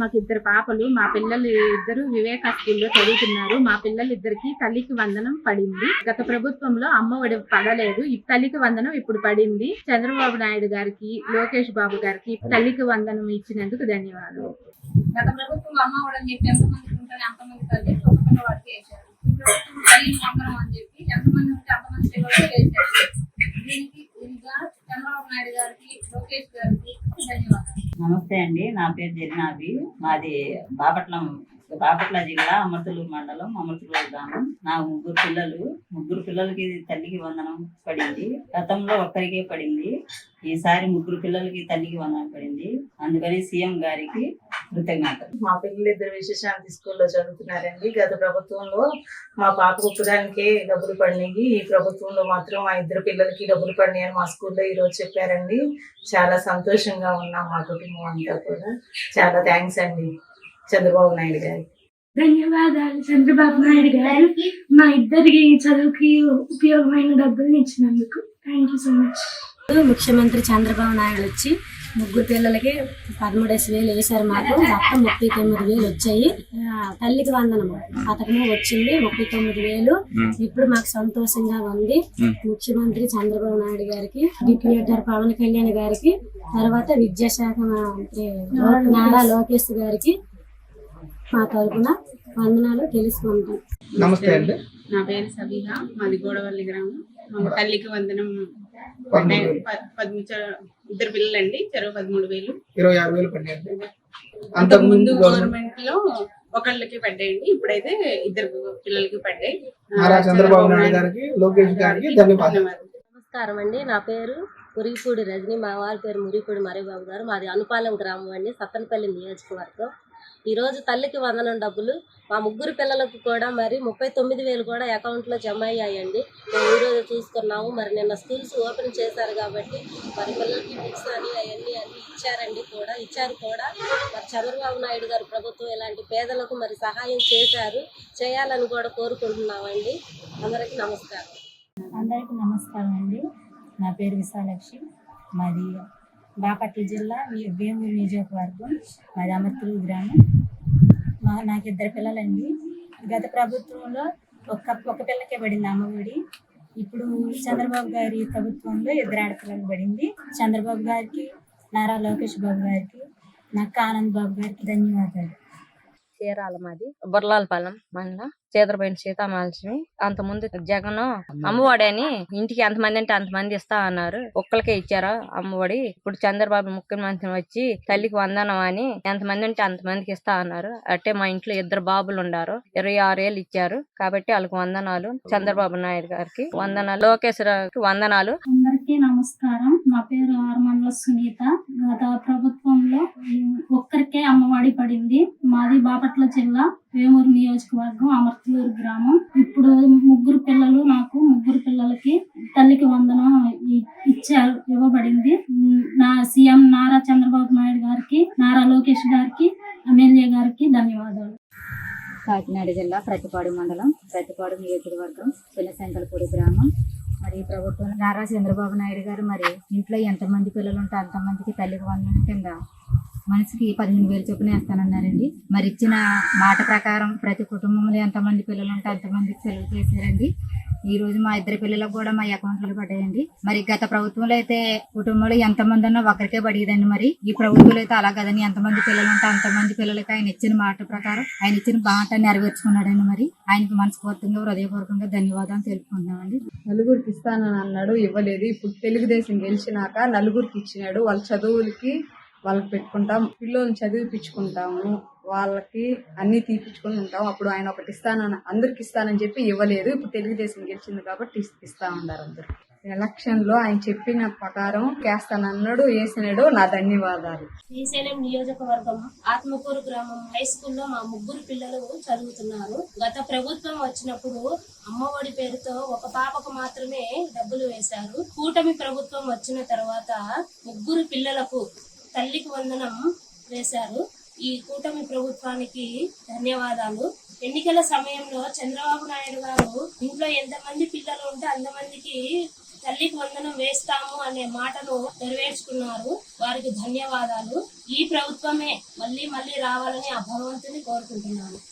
మాకు ఇద్దరు పాపలు మా పిల్లలు ఇద్దరు వివేక స్కూల్లో చదువుతున్నారు. మా పిల్లలు ఇద్దరికి తల్లికి వందనం పడింది. గత ప్రభుత్వంలో అమ్మ ఒడి పడలేదు. ఈ తల్లికి వందనం ఇప్పుడు పడింది. చంద్రబాబు నాయుడు గారికి లోకేష్ బాబు గారికి తల్లికి వందనం ఇచ్చినందుకు ధన్యవాదాలు. గత ప్రభుత్వం అమ్మ ఒడని చెప్పి ఎంతమంది ఉంటే అంతమంది తల్లి ఒక పిల్లవాడికి వేశారు తల్లి వందనం అని చెప్పి ఎంతమంది ఉంటే అంతమంది పిల్లలకి వేశారు దీనికి చంద్రబాబు నాయుడు గారికి లోకేష్ గారికి నమస్తే అండి. నా పేరు జరినాభి మాది బాపట్ల బాపట్ల జిల్లా అమర్తలూరు మండలం అమర్తలూరు గ్రామం. నా ముగ్గురు పిల్లలు ముగ్గురు పిల్లలకి తల్లికి వందనం పడింది. గతంలో ఒక్కరికే పడింది. ఈసారి ముగ్గురు పిల్లలకి తల్లికి వందనం పడింది. అందుకని సీఎం గారికి కృతజ్ఞతలు. మా పిల్లలు ఇద్దరు విశేషాంతి స్కూల్లో చదువుతున్నారండి. గత ప్రభుత్వంలో మా పాప కుప్పడానికే డబ్బులు పడినాయి. ఈ ప్రభుత్వంలో మాత్రం మా ఇద్దరు పిల్లలకి డబ్బులు పడినాయని మా స్కూల్లో ఈ రోజు చెప్పారండి. చాలా సంతోషంగా ఉన్నాం మా కుటుంబం అంతా కూడా. చాలా థ్యాంక్స్ అండి. చంద్రబాబు నాయుడు గారికి ధన్యవాదాలు చంద్రబాబు నాయుడు గారు. మా ఇద్దరికి చదువుకి ఉపయోగమైన డబ్బులు ఇచ్చినందుకు థ్యాంక్ యూ సో మచ్ ముఖ్యమంత్రి చంద్రబాబు నాయుడు వచ్చి ముగ్గురు పిల్లలకి పదమూడేసి వేలు వేశారు మాకు. మొత్తం ముప్పై తొమ్మిది వేలు వచ్చాయి. తల్లికి వందనము. పథకము వచ్చింది ముప్పై తొమ్మిది వేలు. ఇప్పుడు మాకు సంతోషంగా ఉంది. ముఖ్యమంత్రి చంద్రబాబు నాయుడు గారికి డిప్యూటర్ పవన్ కళ్యాణ్ గారికి తర్వాత విద్యాశాఖ మంత్రి నారా లోకేష్ గారికి మా తరపున వందనాలు తెలుసుకుంటాం నమస్తే అండి. నా పేరు సబీహా మాది గోడవల్లి గ్రామం. మా తల్లికి వందనం. పదమూడు ఇద్దరు పిల్లలండి చెరువు పదమూడు వేలు. ఇరవై ఆరు వేలు పడినాయండి అంతకు ముందు గవర్నమెంట్లో ఒకళ్ళకి పడ్డాయండి ఇప్పుడైతే ఇద్దరు పిల్లలకి పడ్డాయి. చంద్రబాబు నాయుడు గారికి లోకేష్ గారికి ధన్యవాదాలు. నమస్కారం అండి. నా పేరు మురిగిపూడి రజని. మా వారి పేరు మురిగిపూడి మరిబాబు గారు. మాది అనుపాలెం గ్రామం అండి సత్తనపల్లి నియోజకవర్గం. ఈరోజు తల్లికి వందనం డబ్బులు మా ముగ్గురు పిల్లలకు కూడా మరి ముప్పై తొమ్మిది వేలు కూడా అకౌంట్లో జమ అయ్యాయండి. మేము ఈరోజు చూసుకున్నాము మరి నిన్న స్కూల్స్ ఓపెన్ చేశారు కాబట్టి మరి పిల్లలకి బుక్స్ అని అవన్నీ అన్నీ ఇచ్చారండి కూడా. ఇచ్చారు కూడా. మరి చంద్రబాబు నాయుడు గారు ప్రభుత్వం ఇలాంటి పేదలకు మరి సహాయం చేశారు చేయాలని కూడా కోరుకుంటున్నామండి. అందరికీ నమస్కారం. అందరికీ నమస్కారం అండి. నా పేరు విశాలక్ష్మి మాది బాపట్ల జిల్లా వేమూరు నియోజకవర్గం మాది అమర్తూరు గ్రామం. మా నాకు ఇద్దరు పిల్లలండి. గత ప్రభుత్వంలో ఒక్క ఒక పిల్లకే పడింది అమ్మఒడి ఇప్పుడు చంద్రబాబు గారి ప్రభుత్వంలో ఇద్దరు ఆడపిల్లలు పడింది. చంద్రబాబు గారికి నారా లోకేష్ బాబు గారికి నక్క ఆనంద్ బాబు గారికి ధన్యవాదాలు. చీరాల మాది బుర్లాలపాలెం మండలం. సీతరపైన సీతామహాలక్ష్మి అంత ముందు జగన్ అమ్మఒడి అని ఇంటికి ఎంతమంది అంటే అంతమంది ఇస్తా అన్నారు. ఒక్కరికే ఇచ్చారు అమ్మఒడి. ఇప్పుడు చంద్రబాబు ముఖ్యమంత్రి వచ్చి తల్లికి వందనం అని ఎంతమంది ఉంటే అంతమందికి ఇస్తా అన్నారు. అట్టే మా ఇంట్లో ఇద్దరు బాబులు ఉన్నారు ఇరవై ఆరు ఏళ్ళు ఇచ్చారు. కాబట్టి వాళ్ళకి వందనాలు. చంద్రబాబు నాయుడు గారికి వందనాలు. లోకేశ్వరకి వందనాలు. అందరికీ నమస్కారం. నా పేరు ఆర్మండ్ల సునీత. గత ప్రభుత్వంలో ఒక్కరికే అమ్మవాడి పడింది. మాది బాపట్ల జిల్లా వేమూరు నియోజకవర్గం అమర్తలూరు గ్రామం. ఇప్పుడు ముగ్గురు పిల్లలు నాకు ముగ్గురు పిల్లలకి తల్లికి వందనం ఇచ్చారు ఇవ్వబడింది. నా సీఎం నారా చంద్రబాబు నాయుడు గారికి నారా లోకేష్ గారికి ఎమ్మెల్యే గారికి ధన్యవాదాలు. కాకినాడ జిల్లా ప్రతిపాడు మండలం ప్రతిపాడు నియోజకవర్గం చిన్నశంకలపూడి గ్రామం. మరి ప్రభుత్వం నారా చంద్రబాబు నాయుడు గారు మరి ఇంట్లో ఎంతమంది పిల్లలు ఉంటే అంతమందికి తల్లికి వందనం కింద మనిషికి పదిహేను వేలు చొప్పున వేస్తానన్నారండి. మరి ఇచ్చిన మాట ప్రకారం ప్రతి కుటుంబంలో ఎంతమంది పిల్లలు ఉంటే అంతమందికి సెలవు చేశారండి. ఈ రోజు మా ఇద్దరు పిల్లలకు కూడా మా అకౌంట్లో పడ్డాయండి. మరి గత ప్రభుత్వంలో అయితే కుటుంబంలో ఎంతమంది ఉన్నా ఒకరికే పడేదండి మరి. ఈ ప్రభుత్వంలో అయితే అలా కదండి. ఎంతమంది పిల్లలు ఉంటే అంతమంది పిల్లలకి ఆయన ఇచ్చిన మాట ప్రకారం ఆయన ఇచ్చిన మాట నెరవేర్చుకున్నాడండి మరి. ఆయనకు మనస్ఫూర్తిగా హృదయపూర్వకంగా ధన్యవాదాలు తెలుపుకున్నామండి నలుగురికి ఇస్తానని అన్నాడు ఇవ్వలేదు. ఇప్పుడు తెలుగుదేశం గెలిచినాక నలుగురికి ఇచ్చినాడు. వాళ్ళ చదువులకి వాళ్ళకి పెట్టుకుంటాం. పిల్లల్ని చదివిపించుకుంటాము వాళ్ళకి అన్ని తీపిచ్చుకొని ఉంటాం. అప్పుడు ఆయన ఒకటి ఇస్తానని అందరికి ఇస్తానని చెప్పి ఇవ్వలేదు. ఇప్పుడు తెలుగుదేశం గెలిచింది కాబట్టి ఇస్తా ఉన్నారు అందరు. ఎలక్షన్లో ఆయన చెప్పిన ప్రకారం కేస్తానన్నాడు వేసినాడు నా ధన్యవాదాలు. శ్రీశైలం నియోజకవర్గం ఆత్మకూరు గ్రామం హై స్కూల్లో మా ముగ్గురు పిల్లలు చదువుతున్నారు. గత ప్రభుత్వం వచ్చినప్పుడు అమ్మఒడి పేరుతో ఒక పాపకు మాత్రమే డబ్బులు వేశారు. కూటమి ప్రభుత్వం వచ్చిన తర్వాత ముగ్గురు పిల్లలకు తల్లికి వందనం వేశారు. ఈ కూటమి ప్రభుత్వానికి ధన్యవాదాలు. ఎన్నికల సమయంలో చంద్రబాబు నాయుడు గారు ఇంట్లో ఎంతమంది పిల్లలు ఉంటే అంతమందికి తల్లికి వందనం వేస్తాము అనే మాటను నెరవేర్చుకున్నారు. వారికి ధన్యవాదాలు. ఈ ప్రభుత్వమే మళ్ళీ మళ్ళీ రావాలని ఆ భగవంతుని కోరుకుంటున్నాను.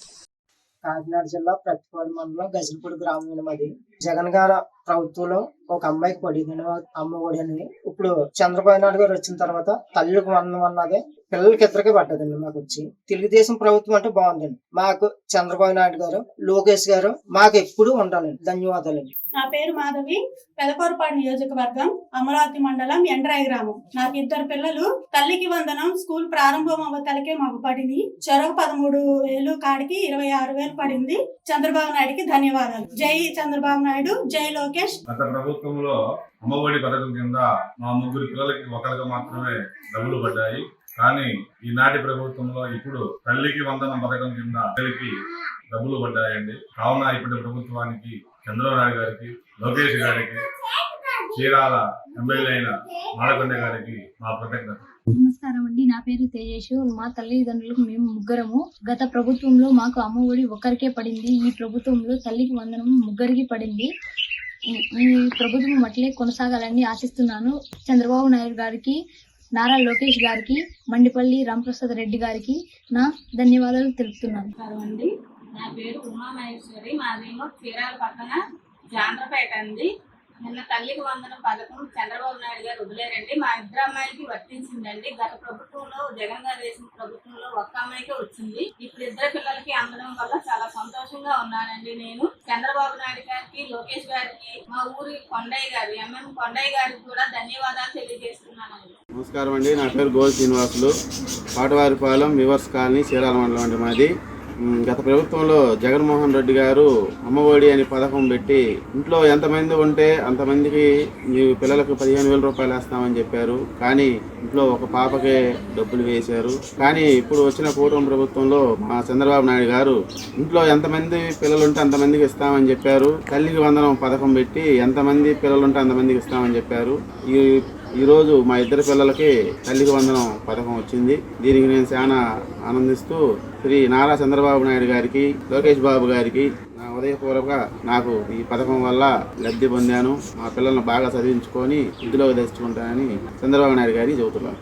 కాకినాడ జిల్లా ప్రతిపాడు మండలం గజలపూడి గ్రామం మాది. జగన్ గారు ప్రభుత్వంలో ఒక అమ్మాయికి పడింది అమ్మ పడింది ఇప్పుడు చంద్రబాబు నాయుడు గారు వచ్చిన తర్వాత తల్లికి వందనం అన్నది పిల్లలకి ఇద్దరికి పడ్డదండి మాకు వచ్చి. తెలుగుదేశం ప్రభుత్వం అంటే బాగుందండి. మాకు చంద్రబాబు నాయుడు గారు లోకేష్ గారు మాకు ఎప్పుడు ఉండాలండి. ధన్యవాదాలండి. నా పేరు మాధవి పెదకూరపాడు నియోజకవర్గం అమరావతి మండలం ఎండ్రాయి గ్రామం. నాకు ఇద్దరు పిల్లలు. తల్లికి వందనం స్కూల్ ప్రారంభం అవ్వతలకే మాకు పడింది. చొరవ పదమూడు వేలు కాడికి ఇరవై ఆరు వేలు పడింది. చంద్రబాబు నాయుడుకి ధన్యవాదాలు. జై చంద్రబాబు నాయుడు జై లోకేష్. గత ప్రభుత్వంలో అమ్మఒడి పథకం కింద మా ముగ్గురు పిల్లలకి ఒకరికి మాత్రమే డబ్బులు పడ్డాయి. కానీ ఈనాటి ప్రభుత్వంలో ఇప్పుడు తల్లికి వందనం పథకం కింద పిల్లలకి డబ్బులు పడ్డాయండి. కావున ఇప్పటి ప్రభుత్వానికి చంద్రబాబు గారికి లోకేష్ గారికి చీరాల ఎమ్మెల్యే అయిన మాడకొండ గారికి మా కృతజ్ఞత నమస్కారం అండి. నా పేరు తేజేష్. మా తల్లిదండ్రులకు మేము ముగ్గురము. గత ప్రభుత్వంలో మాకు అమ్మఒడి ఒక్కరికే పడింది. ఈ ప్రభుత్వంలో తల్లికి వందనం ముగ్గురికి పడింది. ఈ- ప్రభుత్వం అట్లే కొనసాగాలని ఆశిస్తున్నాను. చంద్రబాబు నాయుడు గారికి నారా లోకేష్ గారికి మండిపల్లి రామప్రసాద్ రెడ్డి గారికి నా ధన్యవాదాలు తెలుపుతున్నాను. అండి. నా పేరు ఉమా మహేశ్వరి. మాదేమో చీరాల పక్కన జాండ్రపేట అండి. నిన్న తల్లికి వందనం పథకం చంద్రబాబు నాయుడు గారు వదిలేరండి. మా ఇద్దరు అమ్మాయికి వర్తించిందండి. గత ప్రభుత్వంలో జగన్ గారు వేసిన ప్రభుత్వంలో ఒక్క అమ్మాయికే వచ్చింది. ఇప్పుడు ఇద్దరు పిల్లలకి అందడం వల్ల చాలా సంతోషంగా ఉన్నానండి నేను. చంద్రబాబు నాయుడు గారికి లోకేష్ గారికి మా ఊరి కొండయ్య గారు ఎంఎం కొండయ్య గారికి కూడా ధన్యవాదాలు తెలియజేస్తున్నానండి. నమస్కారం అండి. నా పేరు goal Srinivasulu. Patavaripalem weavers colony Chirala మండలం అండి మాది. గత ప్రభుత్వంలో జగన్మోహన్ రెడ్డి గారు అమ్మఒడి అని పథకం పెట్టి ఇంట్లో ఎంతమంది ఉంటే అంతమందికి మీ పిల్లలకు పదిహేను వేల రూపాయలు వేస్తామని చెప్పారు. కానీ ఇంట్లో ఒక పాపకే డబ్బులు వేశారు. కానీ ఇప్పుడు వచ్చిన కూటమి ప్రభుత్వంలో మా చంద్రబాబు నాయుడు గారు ఇంట్లో ఎంతమంది పిల్లలు ఉంటే అంతమందికి ఇస్తామని చెప్పారు. తల్లికి వందనం పథకం పెట్టి ఎంతమంది పిల్లలు ఉంటే అంతమందికి ఇస్తామని చెప్పారు. ఈ ఈరోజు మా ఇద్దరు పిల్లలకి తల్లికి వందనం పథకం వచ్చింది. దీనికి నేను చాలా ఆనందిస్తూ శ్రీ నారా చంద్రబాబు నాయుడు గారికి లోకేష్ బాబు గారికి నా ఉదయపూర్వక నాకు ఈ పథకం వల్ల లబ్ధి పొందాను. మా పిల్లల్ని బాగా చదివించుకొని ఇందులోకి తెచ్చుకుంటానని చంద్రబాబు నాయుడు గారికి చెబుతున్నాను.